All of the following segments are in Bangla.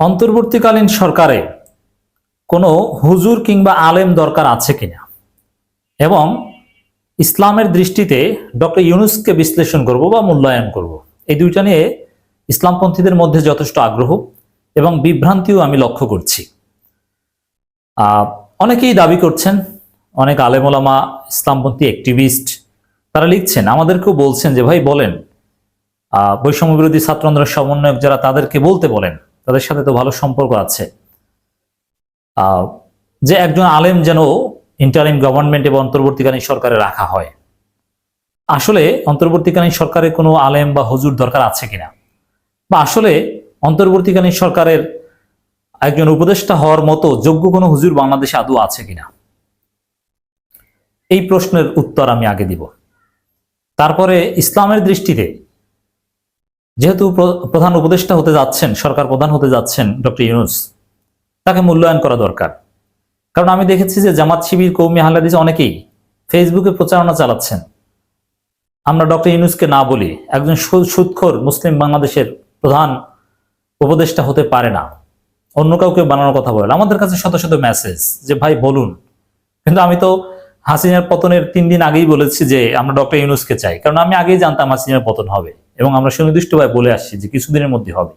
অন্তর্বর্তীকালীন সরকারে কোনো হুজুর কিংবা আলেম দরকার আছে কিনা? এবং ইসলামের দৃষ্টিতে ডক্টর ইউনুসকে বিশ্লেষণ করব বা মূল্যায়ন করব? এই দুইটা নিয়ে ইসলামপন্থীদের মধ্যে যথেষ্ট আগ্রহ এবং বিভ্রান্তিও আমি লক্ষ্য করছি। অনেকেই দাবি করছেন, অনেক আলেমোলামা, ইসলামপন্থী অ্যাক্টিভিস্ট, তারা লিখছেন, আমাদেরকেও বলছেন যে, ভাই, বলেন। বৈষম্য বিরোধী সমন্বয়ক যারা, তাদেরকে বলতে বলেন। তাদের সাথে তো ভালো সম্পর্ক আছে। যে একজন আলেম যেন ইন্টারিম গভর্নমেন্ট এবং অন্তর্বর্তীকালীন সরকারে রাখা হয়। আসলে অন্তর্বর্তীকালীন সরকারের কোনো আলেম বা হুজুর দরকার আছে কিনা? বা আসলে অন্তর্বর্তীকালীন সরকারের একজন উপদেষ্টা হওয়ার মতো যোগ্য কোনো হুজুর বাংলাদেশে আদৌ আছে কিনা? এই প্রশ্নের উত্তর আমি আগে দিব। তারপরে ইসলামের দৃষ্টিতে যেহেতু প্র- প্রধান উপদেষ্টা হতে যাচ্ছেন, সরকার প্রধান হতে যাচ্ছেন ডক্টর ইউনুস, তাকে মূল্যায়ন করা দরকার। কারণ আমি দেখেছি যে জামাত শিবির, কৌমি হালাদিস অনেকেই ফেসবুকে প্রচারণা চালাচ্ছেন। আমরা ডক্টর ইউনুসকে না বলি, একজন সু- সুদখোর মুসলিম বাংলাদেশের প্রধান উপদেষ্টা হতে পারে না। অন্য কাউকে বানানোর কথা বলেন আমাদের কাছে শত শত মেসেজ যে, ভাই, বলুন। কিন্তু আমি তো হাসিনার পতনের তিন দিন আগেই বলেছি যে, আমরা ডক্টর ইউনুসকে চাই। কারণ আমি আগেই জানতাম হাসিনার পতন হবে। এবং আমরা সুনির্দিষ্টভাবে বলে আসছি যে কিছুদিনের মধ্যে হবে।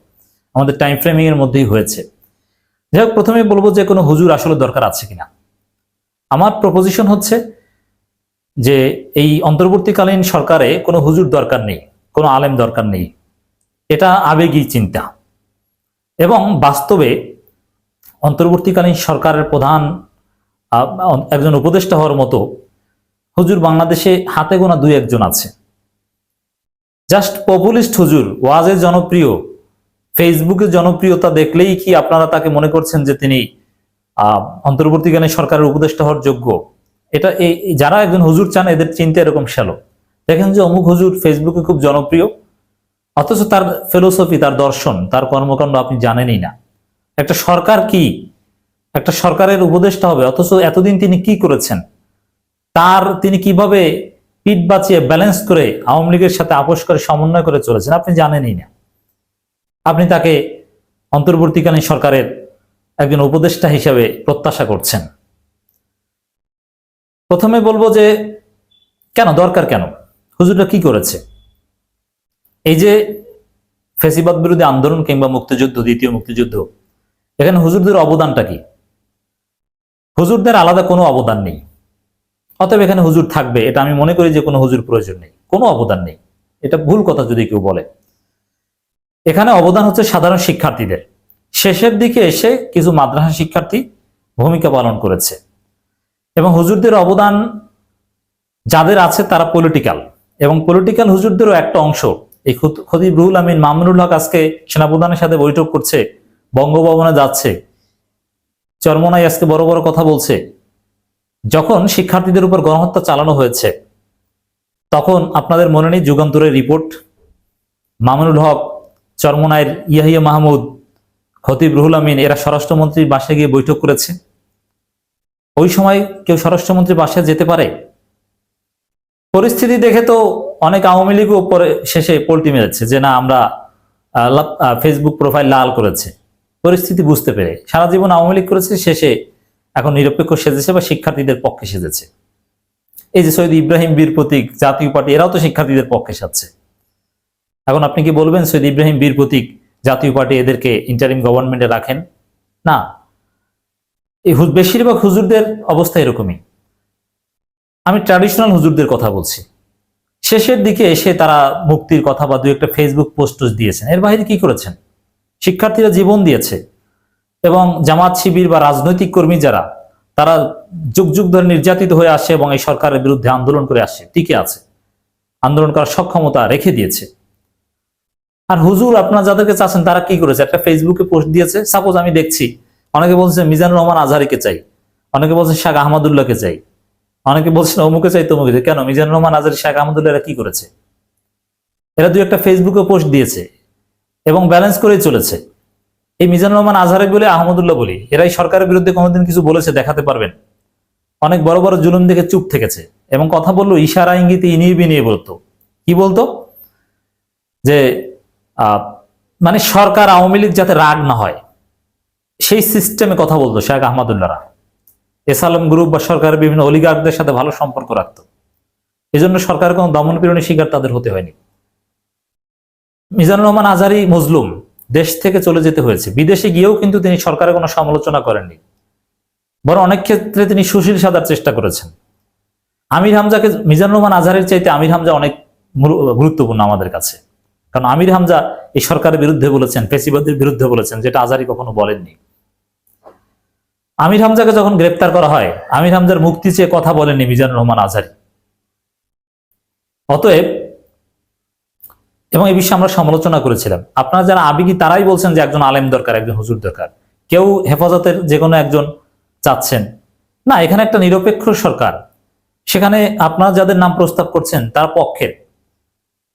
আমাদের টাইম ফ্রেমিং এর মধ্যেই হয়েছে। যাই হোক প্রথমে বলব যে কোনো হুজুর আসলে দরকার আছে কিনা। আমার প্রপোজিশন হচ্ছে যে এই অন্তর্বর্তীকালীন সরকারে কোনো হুজুর দরকার নেই, কোনো আলেম দরকার নেই। এটা আবেগী চিন্তা। এবং বাস্তবে অন্তর্বর্তীকালীন সরকারের প্রধান একজন উপদেষ্টা হওয়ার মতো হুজুর বাংলাদেশে হাতে গোনা দুই একজন আছে। জাস্ট পপুলিস্ট হুজুর ওয়াজের জনপ্রিয় ফেসবুকে জনপ্রিয়তা দেখলেই কি আপনারা তাকে মনে করছেন যে তিনি আহ, অন্তর্বর্তীকালীন সরকারের উপদেষ্টা হওয়ার যোগ্য? এটা এই যারা একজন হুজুর চান এদের চিন্তা এরকম শ্যালো। দেখেন যে অমুক হুজুর ফেসবুকে খুব জনপ্রিয় অথচ তার ফিলোসফি তার দর্শন তার কর্মকাণ্ড আপনি জানেনই না। একটা সরকার কি? একটা সরকারের উপদেষ্টা হবে অথচ এতদিন তিনি কি করেছেন? তার তিনি কীভাবে পিঠ বাঁচিয়ে ব্যালেন্স করে আওয়ামী লীগের সাথে আপোষ করে সমন্বয় করে চলেছেন, আপনি জানেনই না। আপনি তাকে অন্তর্বর্তীকালীন সরকারের একজন উপদেষ্টা হিসেবে প্রত্যাশা করছেন। প্রথমে বলব যে, কেন, দরকার কেন? হুজুরটা কি করেছে? এই যে ফেসিবাদ বিরোধী আন্দোলন কিংবা মুক্তিযুদ্ধ, দ্বিতীয় মুক্তিযুদ্ধ, এখানে হুজুরদের অবদানটা কি? হুজুরদের আলাদা কোনো অবদান নেই। অতএব এখানে হুজুর থাকবে, এটা আমি মনে করি যে কোনো হুজুর প্রয়োজন নেই, কোনো অবদান নেই। এটা ভুল কথা যদি কেউ বলে। এখানে অবদান হচ্ছে সাধারণ শিক্ষার্থীদের। শেষের দিকে এসে কিছু মাদ্রাসা শিক্ষার্থী ভূমিকা পালন করেছে। এবং হুজুরদের অবদান যাদের আছে তারা পলিটিক্যাল এবং পলিটিক্যাল হুজুরদেরও একটা অংশ। এই খুদ- খতিব রুহুল আমিন মামুনুল হক আজকে সেনাপ্রধানের সাথে বৈঠক করছে, বঙ্গভবনে যাচ্ছে। চরমনাই আজকে বড় বড় কথা বলছে। যখন শিক্ষার্থীদের উপর গণহত্যা চালানো হয়েছে, তখন আপনাদের মনে নেই যুগান্তরের রিপোর্ট? মামুনুল হক চরমনাইয়ের ইয়াহিয়া মাহমুদ, খতিব রুহুল আমিন, এরা স্বরাষ্ট্রমন্ত্রীর বাসায় গিয়ে বৈঠক করেছে? ওই সময় কেউ স্বরাষ্ট্রমন্ত্রীর বাসায় যেতে পারে? পরিস্থিতি দেখে তো অনেক আওয়ামী লীগও পরে শেষে পোল্টি মেরেছে যে না, আমরা ফেসবুক প্রোফাইল লাল করেছে। পরিস্থিতি বুঝতে পেরে সারা জীবন আওয়ামী লীগ করেছে, শেষে এখন নিরপেক্ষ সেজেছে বা শিক্ষার্থীদের পক্ষে সেজেছে। এই যে সৈয়দ ইব্রাহিম বীর প্রতীক জাতীয় পার্টি, এরাও তো শিক্ষার্থীদের পক্ষে সাজছে। এখন আপনি কি বলবেন, সৈয়দ ইব্রাহিম বীর প্রতীক জাতীয় পার্টি এদেরকে ইন্টারিম গভর্নমেন্টে রাখেন? না। এই বেশিরভাগ হুজুরদের অবস্থা এরকমই। আমি ট্র্যাডিশনাল হুজুরদের কথা বলছি। শেষের দিকে এসে তারা মুক্তির কথা বা দু একটা ফেসবুক পোস্ট দিয়েছেন। এর বাইরে কি করেছেন? শিক্ষার্থীরা জীবন দিয়েছে। এবং জামাত শিবির বা রাজনৈতিক কর্মী যারা, তারা যুগ যুগ ধরে নির্যাতিত হয়ে আসে এবং এই সরকারের বিরুদ্ধে আন্দোলন করে আসে, টিকে আছে। আন্দোলন করার সক্ষমতা রেখে দিয়েছে। আর হুজুর, আপনার যাদেরকে চাচ্ছেন, তারা কি করেছে? একটা ফেসবুকে পোস্ট দিয়েছে, সাপোজ আমি দেখছি, অনেকে বলছে মিজানুর রহমান আজহারিকে চাই, অনেকে বলছে শাহ আহমদুল্লাহকে চাই, অনেকে বলছেন অমুকে চাই, তমুকে চাই। কেন? মিজানুর রহমান, আজহারি, শাহ আহমদুল্লাহ এরা কি করেছে? এরা দুই একটা ফেসবুকে পোস্ট দিয়েছে এবং ব্যালেন্স করেই চলেছে। এই মিজানুর রহমান আজহারে বলে, আহমদুল্লাহ বলি, এরাই সরকারের বিরুদ্ধে কোনোদিন কিছু বলেছে, দেখাতে পারবেন। অনেক বড় বড় জুলুম দেখে চুপ থেকেছে এবং কথা বলল ইশারা ইঙ্গিতে ইনিয়ে বিনিয়ে বলতো। কি বলতো? যে মানে সরকার আওয়ামী লীগ যাতে রাগ না হয়, সেই সিস্টেমে কথা বলতো শেখ আহমদুল্লাহরা। এসালম গ্রুপ বা সরকারের বিভিন্ন অলিগারদের সাথে ভালো সম্পর্ক রাখতো। এজন্য সরকারের কোনো দমন পীড়নের শিকার তাদের হতে হয়নি। মিজানুর রহমান আজারি মজলুম দেশ থেকে চলে যেতে হয়েছে। বিদেশে গিয়েও কিন্তু তিনি সরকারের কোনো সমালোচনা করেননি। বরং অনেক ক্ষেত্রে তিনি সুশীল সাদার চেষ্টা করেছেন। আমির হামজাকে মিজানুর রহমান আজহারের চাইতে আমির হামজা অনেক গুরুত্বপূর্ণ আমাদের কাছে। কারণ আমির হামজা এই সরকারের বিরুদ্ধে বলেছেন, ফেসিবাদের বিরুদ্ধে বলেছেন, যেটা আজারি কখনো বলেননি। আমির হামজাকে যখন গ্রেপ্তার করা হয়, আমির হামজার মুক্তি চেয়ে কথা বলেননি মিজানুর রহমান আজহারি। অতএব এবং এই বিষয়ে আমরা সমালোচনা করেছিলাম। আপনারা যারা আবেগী, তারাই বলছেন যে একজন আলেম দরকার, একজন হুজুর দরকার। কেউ হেফাজতের যে কোনো একজন চাচ্ছেন। না, এখানে একটা নিরপেক্ষ সরকার। সেখানে আপনারা যাদের নাম প্রস্তাব করছেন, তার পক্ষের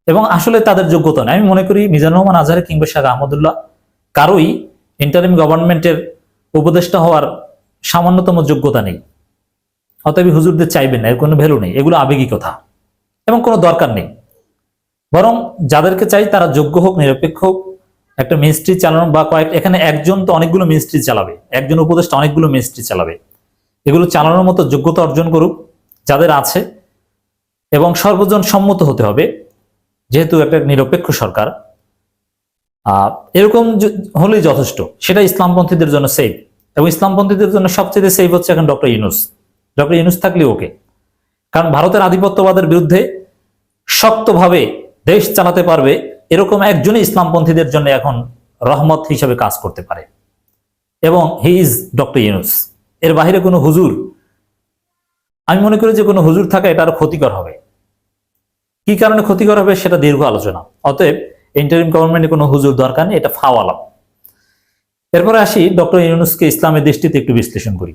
এবং আসলে তাদের যোগ্যতা নেই। আমি মনে করি মিজানুর রহমান আজহারি কিংবা শেখ আহমদুল্লাহ কারোই ইন্টারিম গভর্নমেন্টের উপদেষ্টা হওয়ার সামান্যতম যোগ্যতা নেই। অতএব হুজুরদের চাইবেন না, এর কোনো ভ্যালু নেই। এগুলো আবেগী কথা। এবং কোনো দরকার নেই। বরং যাদেরকে চাই তারা যোগ্য হোক, নিরপেক্ষ হোক, একটা মিনিস্ট্রি চালানো বা কয়েক, এখানে একজন তো অনেকগুলো মিনিস্ট্রি চালাবে, একজন উপদেষ্টা অনেকগুলো মিনিস্ট্রি চালাবে। এগুলো চালানোর মতো যোগ্যতা অর্জন করুক যাদের আছে এবং সর্বজন সম্মত হতে হবে, যেহেতু একটা নিরপেক্ষ সরকার। এরকম হলেই যথেষ্ট। সেটা ইসলামপন্থীদের জন্য সেফ এবং ইসলামপন্থীদের জন্য সবচেয়ে সেফ হচ্ছে এখন ডক্টর ইউনুস। ডক্টর ইউনুস থাকলে ওকে কারণ ভারতের আধিপত্যবাদের বিরুদ্ধে শক্তভাবে দেশ চালাতে পারবে এরকম একজনই ইসলামপন্থীদের জন্য এখন রহমত হিসেবে কাজ করতে পারে। এবং হি ইজ ডক্টর ইউনুস। এর বাইরে কোনো হুজুর, আমি মনে করি যে কোনো হুজুর থাকা এটা আরও ক্ষতিকর হবে। কি কারণে ক্ষতিকর হবে সেটা দীর্ঘ আলোচনা। অতএব ইন্টারিম গভর্নমেন্টে কোনো হুজুর দরকার নেই, এটা ফাওয়ালাম এরপরে আসি ডক্টর ইউনুসকে ইসলামের দৃষ্টিতে একটু বিশ্লেষণ করি।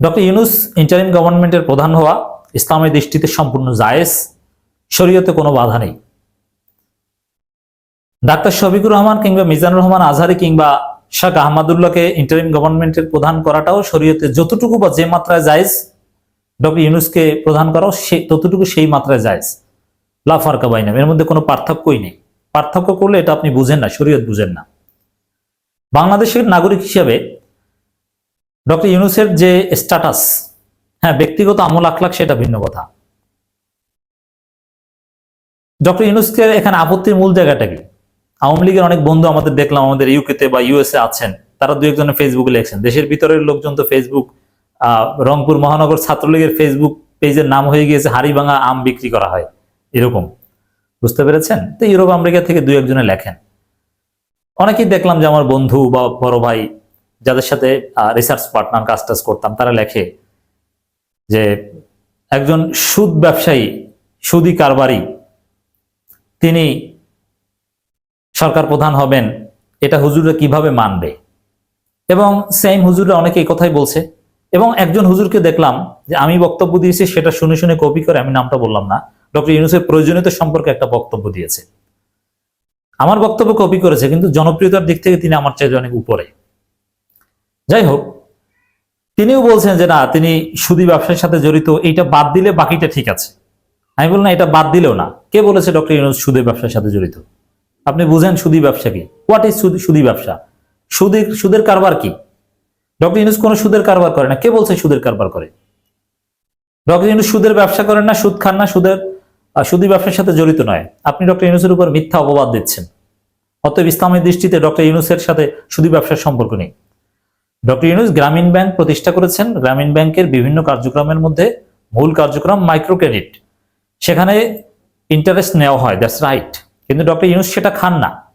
ডক্টর ইউনুস ইন্টারিম গভর্নমেন্টের প্রধান হওয়া ইসলামের দৃষ্টিতে সম্পূর্ণ জায়েজ। শরীয়তে কোনো বাধা নেই। ডাক্তার শফিকুর রহমান কিংবা মিজানুর রহমান আজহারি কিংবা শাহ আহমদুল্লাহকে ইন্টারিম গভর্নমেন্টের প্রধান করাটাও শরীয়তে যতটুকু বা যে মাত্রায় জায়েজ, ডক্টর ইউনুসকে প্রধান করাও সে, ততটুকু সেই মাত্রায় জায়েজ। লাফারকা বাইনাম এর মধ্যে কোনো পার্থক্যই নেই। পার্থক্য করলে এটা আপনি বুঝেন না, শরীয়ত বুঝেন না। বাংলাদেশের নাগরিক হিসাবে ডক্টর ইউনুসের যে স্ট্যাটাস হ্যাঁ ব্যক্তিগত আমল আখলাখ সেটা ভিন্ন কথা। ডক্টর ইউনুসকে এখানে আপত্তির মূল জায়গাটা কি? আওয়ামী লীগের অনেক বন্ধু আমাদের দেখলাম, আমাদের ইউকেতে বা ইউএসএ আছেন, তারা দু একজনে ফেসবুকে লেখছেন, দেশের ভিতরের লোকজন তো ফেসবুক রংপুর মহানগর ছাত্রলীগের ফেসবুক পেজের নাম হয়ে গিয়েছে, হাড়িভাঙা আম বিক্রি করা হয়, এরকম। বুঝতে পেরেছেন? তো ইউরোপ আমেরিকা থেকে দু একজনে লেখেন। অনেকেই দেখলাম যে আমার বন্ধু বা বড় ভাই, যাদের সাথে রিসার্চ পার্টনার কাজ টাজ করতাম, তারা লেখে যে একজন সুদ ব্যবসায়ী, সুদি কারবারি তিনি সরকার প্রধান হবেন, এটা হুজুররা কীভাবে মানবে? এবং সেম হুজুররা অনেকে এই কথাই বলছে। এবং একজন হুজুরকে দেখলাম যে আমি বক্তব্য দিয়েছি, সেটা শুনে শুনে কপি করে আমি নামটা বললাম না। ডক্টর ইউনুসের প্রয়োজনীয়তা সম্পর্কে একটা বক্তব্য দিয়েছে। আমার বক্তব্য কপি করেছে, কিন্তু জনপ্রিয়তার দিক থেকে তিনি আমার চাইতে অনেক উপরে। যাই হোক, তিনিও বলছেন যে না, তিনি সুদী ব্যবসার সাথে জড়িত, এইটা বাদ দিলে বাকিটা ঠিক আছে। আমি বললাম এটা বাদ দিলেও না। কে বলেছে ডক্টর ইউনুস সুদের ব্যবসার সাথে জড়িত? আপনি বুঝেন সুদি ব্যবসা কি? হোয়াট ইজ সুদি ব্যবসা? সুদের সুদের কারবার কি? ডক্টর ইউনুস কোনো সুদের কারবার করে না। কে বলছে সুদের কারবার করে? ডক্টর ইউনুস সুদের ব্যবসা করেন না, সুদ খান না, সুদের সুদি ব্যবসার সাথে জড়িত নয়। আপনি ডক্টর ইউনুসের উপর মিথ্যা অপবাদ দিচ্ছেন। অতএব ইসলামের দৃষ্টিতে ডক্টর ইউনুসের সাথে সুদি ব্যবসার সম্পর্ক নেই। ডক্টর ইউনুস গ্রামীণ ব্যাংক প্রতিষ্ঠা করেছেন। গ্রামীণ ব্যাংকের বিভিন্ন কার্যক্রমের মধ্যে মূল কার্যক্রম মাইক্রো ক্রেডিট সেখানে ইন্টারেস্ট নেওয়া হয় দ্যাটস রাইট কিন্তু ডক্টর ইউনুস সেটা খান না।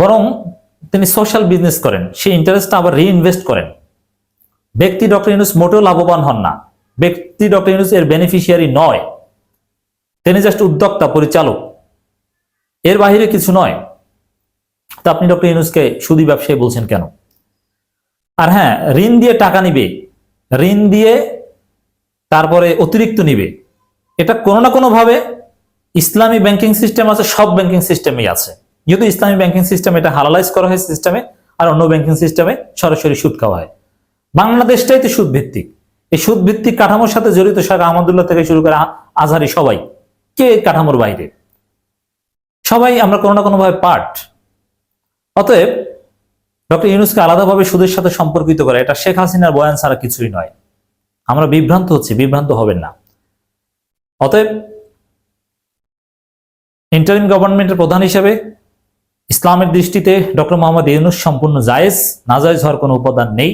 বরং তিনি সোশ্যাল বিজনেস করেন, সেই ইন্টারেস্টটা আবার রিইনভেস্ট করেন। ব্যক্তি ডক্টর ইউনুস মোটেও লাভবান হন না। ব্যক্তি ডক্টর ইউনুস এর বেনিফিশিয়ারি নয়। তিনি জাস্ট উদ্যোক্তা, পরিচালক। এর বাইরে কিছু নয়। তা আপনি ডক্টর ইউনুসকে সুদী ব্যবসায়ী বলছেন কেন? আর হ্যাঁ ঋণ দিয়ে টাকা নিবে। ঋণ দিয়ে তারপরে অতিরিক্ত নিবে। এটা কোনো না কোনো ভাবে ইসলামী ব্যাংকিং সিস্টেম আছে, সব ব্যাংকিং সিস্টেমেই আছে। যেহেতু ইসলামী ব্যাংকিং সিস্টেম এটা হালালাইজ করা হয় সিস্টেমে, আর অন্য ব্যাংকিং সিস্টেমে সরাসরি সুদ খাওয়া হয়। বাংলাদেশটাই তো সুদ ভিত্তিক এই সুদ ভিত্তিক কাঠামোর সাথে জড়িত শাহ আহমদুল্লাহ থেকে শুরু করে আজহারি সবাই, কে কাঠামোর বাইরে? সবাই আমরা কোনো না কোনো ভাবে পার্ট। অতএব ডক্টর ইউনুসকে আলাদাভাবে সুদের সাথে সম্পর্কিত করা, এটা শেখ হাসিনার বয়ান ছাড়া কিছুই নয়। আমরা বিভ্রান্ত হচ্ছি, বিভ্রান্ত হবেন না। অতএব ইন্টারিম গভর্নমেন্টের প্রধান হিসেবে ইসলামের দৃষ্টিতে ডক্টর মোহাম্মদ ইউনুস সম্পূর্ণ জায়েজ, না জায়েজ হওয়ার কোনো উপাদান নেই।